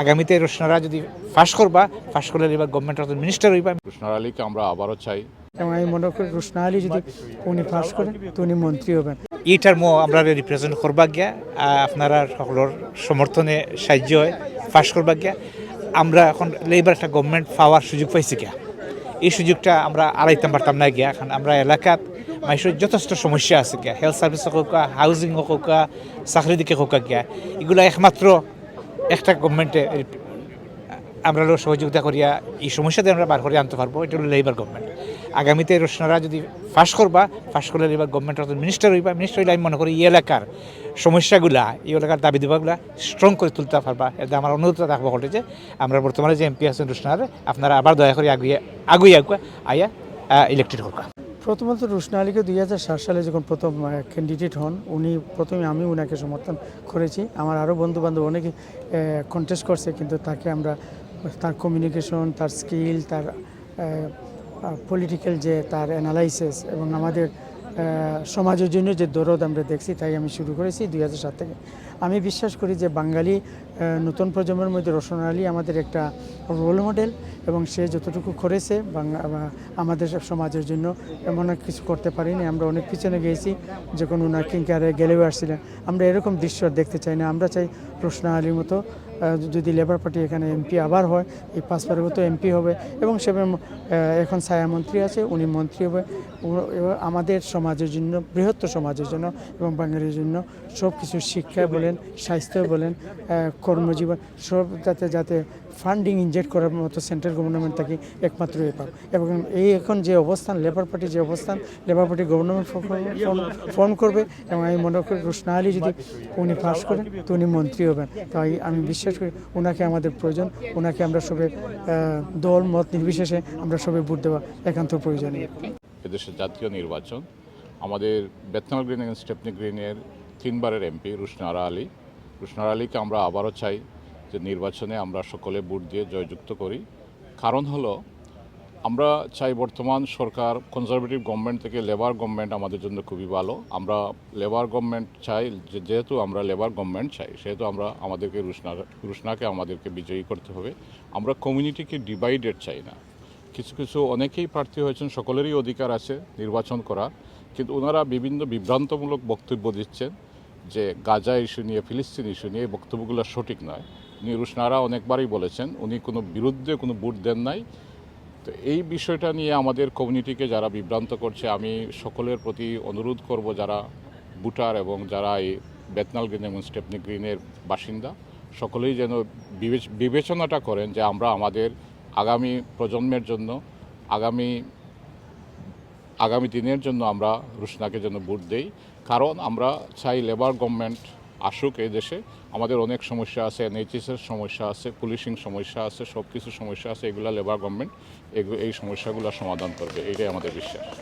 আগামীতে রোশনারা যদি ফাঁস করবা ফাঁস করলে এবার গভর্নমেন্ট অর্থাৎ মিনিস্টার হইবা। কৃষ্ণার আলীকে আমরা আবারও চাই। এবং আমি মনে করি রুশনা আলী যদি উনি পাস করেন তো উনি মন্ত্রী হবেন। এইটার মো আমরা রিপ্রেজেন্ট করবা গিয়া আপনারা সকলের সমর্থনে সাহায্য হয় ফাঁস করবা গিয়া। আমরা এখন লেবার একটা গভর্নমেন্ট পাওয়ার সুযোগ পাইছি গিয়া। এই সুযোগটা আমরা আড়াইতাম পারতাম না গিয়া এখন আমরা এলাকাত মানুষের যথেষ্ট সমস্যা আছে গিয়া। হেলথ সার্ভিস হোক হাউজিং হোক চাকরি দিকে হোক গিয়া। এগুলো একমাত্র একটা গভর্নমেন্টে আমরা সহযোগিতা করিয়া এই সমস্যাতে আমরা বার করে আনতে পারব, এটা হলো লেবার গভর্নমেন্ট আগামীতে রোশনারা যদি ফাঁস করবা ফাঁস করলে লেবার গভর্নমেন্ট মিনিস্টার হইবা মিনিস্টার হইলে আমি মনে করি এই এলাকার সমস্যাগুলা, এই এলাকার দাবি দেবাগুলা স্ট্রং করে তুলতে পারবা। এতে আমার অনুরোধ থাকব ঘটে যে, আমরা বর্তমানে যে এমপি আছেন রোশনার, আপনারা আবার দয়া করে আগুয়ে আগুই আগুয়া আইয়া ইলেকটেড করবা। প্রথমত রুশনা আলীকে দুই হাজার সাত সালে যখন প্রথম ক্যান্ডিডেট হন, উনি প্রথমে আমি উনাকে সমর্থন করেছি। আমার আরও বন্ধু বান্ধব অনেকে কন্টেস্ট করছে, কিন্তু তাকে আমরা, তার কমিউনিকেশন তার স্কিল তার পলিটিক্যাল যে তার অ্যানালাইসিস এবং আমাদের সমাজের জন্য যে দরদ আমরা দেখছি, তাই আমি শুরু করেছি দুই সাত থেকে। আমি বিশ্বাস করি যে বাঙালি নতুন প্রজন্মের মধ্যে রোশন আলী আমাদের একটা রোল মডেল এবং সে যতটুকু করেছে আমাদের সমাজের জন্য এমন কিছু করতে পারিনি। আমরা অনেক পিছনে গিয়েছি, যখন ওনার কিংকারে গেলেও আসছিলেন। আমরা এরকম দৃশ্য দেখতে চাই না। আমরা চাই রোশনা আলীর মতো যদি লেবার পার্টি এখানে এমপি আবার হয়, এই পাঁচবারের তো এমপি হবে। এবং সে এখন ছায়া মন্ত্রী আছে, উনি মন্ত্রী হবে। আমাদের সমাজের জন্য, বৃহত্তর সমাজের জন্য এবং বাঙালির জন্য সব কিছু শিক্ষা বলেন, স্বাস্থ্য বলেন কর্মজীবন সব যাতে যাতে ফান্ডিং ইনজেক্ট করার মতো সেন্ট্রাল গভর্নমেন্ট থাকে একমাত্র এ পাব। এবং এই এখন যে অবস্থান লেবার পার্টির যে অবস্থান লেবার পার্টি গভর্নমেন্ট ফর্ম করবে এবং আমি মনে করি রুশনা আলী যদি উনি পাস করেন, তো উনি মন্ত্রী হবেন। তাই আমি বিশ্বাস করি ওনাকে আমাদের প্রয়োজন ওনাকে আমরা সবে দল, মত নির্বিশেষে আমরা সবে ভোট দেওয়া একান্ত প্রয়োজনীয়। এদেশের জাতীয় নির্বাচন, আমাদের বেতনাল গ্রিন এবং স্টেপনি গ্রিনের তিনবারের এমপি রুশনারা আলী। রুশনারা আলীকে আমরা আবারও চাই যে নির্বাচনে আমরা সকলে ভোট দিয়ে জয়যুক্ত করি। কারণ হলো, আমরা চাই বর্তমান সরকার কনজারভেটিভ গভর্নমেন্ট থেকে লেবার গভর্নমেন্ট আমাদের জন্য খুবই ভালো। আমরা লেবার গভর্নমেন্ট চাই যেহেতু আমরা লেবার গভর্নমেন্ট চাই, সেহেতু আমরা আমাদেরকে রুশনা, রুশনাকে আমাদেরকে বিজয়ী করতে হবে। আমরা কমিউনিটিকে ডিভাইডেড চাই না। কিছু কিছু অনেকেই প্রার্থী হয়েছেন, সকলেরই অধিকার আছে নির্বাচন করা কিন্তু ওনারা বিভিন্ন বিভ্রান্তমূলক বক্তব্য দিচ্ছেন যে গাজা ইস্যু নিয়ে, ফিলিস্তিন ইস্যু নিয়ে এই বক্তব্যগুলো সঠিক নয়। রুশনারা অনেকবারই বলেছেন, উনি কোনো বিরুদ্ধে কোনো ভোট দেন নাই। তো এই বিষয়টা নিয়ে আমাদের কমিউনিটিকে যারা বিভ্রান্ত করছে, আমি সকলের প্রতি অনুরোধ করব যারা বুটার এবং যারা এই বেতনাল গ্রিন এবং স্টেপনি গ্রিনের বাসিন্দা, সকলেই যেন বিবেচনাটা করেন যে আমরা আমাদের আগামী প্রজন্মের জন্য, আগামী আগামী দিনের জন্য আমরা রুশনাকে যেন ভোট দেই। কারণ আমরা চাই লেবার গভর্নমেন্ট আসুক এই দেশে। আমাদের অনেক সমস্যা আছে, এনএইচএসের সমস্যা আছে, পুলিশিং সমস্যা আছে সব কিছু সমস্যা আছে, এগুলা লেবার গভর্নমেন্ট এই সমস্যাগুলো সমাধান করবে এটাই আমাদের বিশ্বাস।